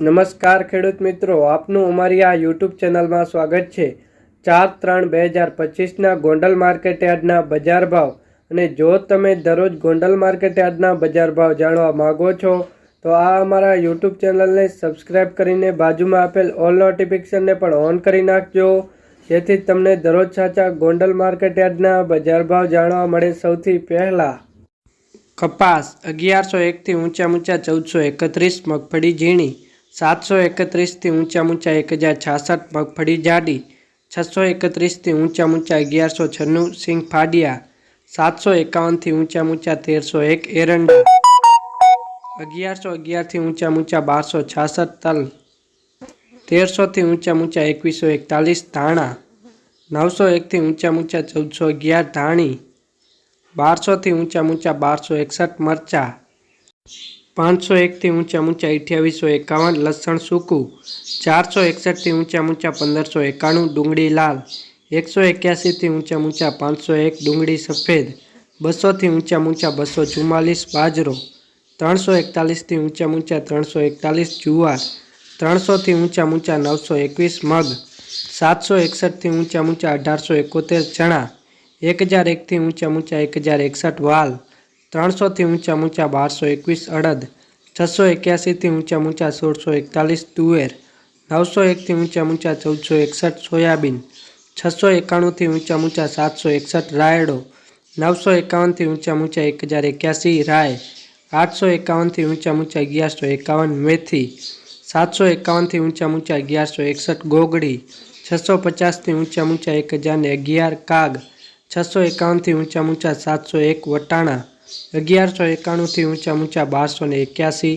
નમસ્કાર ખેડૂત મિત્રો, આપનું અમારી આ યુટ્યુબ ચેનલમાં સ્વાગત છે. ચાર ત્રણ બે હજાર પચીસના ગોંડલ માર્કેટ યાર્ડના બજાર ભાવ અને જો તમે દરરોજ ગોંડલ માર્કેટ યાર્ડના બજાર ભાવ જાણવા માગો છો, તો આ અમારા યુટ્યુબ ચેનલને સબસ્ક્રાઈબ કરીને બાજુમાં આપેલ ઓલ નોટિફિકેશનને પણ ઓન કરી નાખજો. જેથી તમને દરરોજ સાચા ગોંડલ માર્કેટ યાર્ડના બજાર ભાવ જાણવા મળે સૌથી પહેલાં. કપાસ અગિયારસો એકથી ઊંચા ઊંચા ચૌદસો એકત્રીસ, મગફળી ઝીણી સાતસો એકત્રીસથી ઊંચા ઊંચા એક હજાર છાસઠ મગફળી જાડી છસો એકત્રીસથી ઊંચા ઊંચા અગિયારસો છન્નું સિંગ ફાડિયા સાતસો એકાવનથી ઊંચા ઊંચા તેરસો એક એરંડા અગિયારસો અગિયારથી ઊંચા ઊંચા બારસો છાસઠ તલ તેરસોથી ઊંચા ઊંચા એકવીસો એકતાલીસ ધાણા નવસો એકથી ઊંચા ઊંચા ચૌદસો અગિયાર ધાણી બારસોથી ઊંચા ઊંચા બારસો એકસઠ મરચા પાંચસો એકથી ઊંચા ઊંચા અઠ્યાવીસો એકાવન, લસણ સૂકું. ચારસો એકસઠથી ઊંચા ઊંચા પંદરસો એકાણું, ડુંગળી લાલ. એકસો એક્યાસીથી ઊંચા ઊંચા પાંચસો એક, ડુંગળી સફેદ. બસોથી ઊંચા ઊંચા બસો ચુમ્માલીસ, બાજરો. ત્રણસો એકતાલીસથી ઊંચા ઊંચા ત્રણસો એકતાલીસ, જુવાર. ત્રણસોથી ઊંચા ઊંચા નવસો એકવીસ, મગ. સાતસો એકસઠથી ઊંચા ઊંચા અઢારસો એકોતેર, ચણા. એક હજાર એકથી ઊંચા ઊંચા એક હજાર એકસઠ, વાલ. ત્રણસોથી ઊંચા ઊંચા બારસો એકવીસ અડદ છસો એક્યાસીથી ઊંચા ઊંચા સોળસો એકતાલીસ તુવેર નવસો એકથી ઊંચા ઊંચા ચૌદસો એકસઠ સોયાબીન છસો એકાણુંથી ઊંચા ઊંચા સાતસો એકસઠ રાયડો નવસો એકાવનથી ઊંચા ઊંચા એક હજાર એક્યાસી રાય આઠસો એકાવનથી ઊંચા ઊંચા અગિયારસો એકાવન મેથી સાતસો એકાવનથી ઊંચા ઊંચા અગિયારસો એકસઠ ગોગડી છસો પચાસથી ઊંચા ઊંચા એક હજારને અગિયાર કાગ છસો એકાવનથી ઊંચા ઊંચા સાતસો એક વટાણા અગિયારસો એકાણુંથી ઊંચા ઊંચા બારસો ને એક્યાસી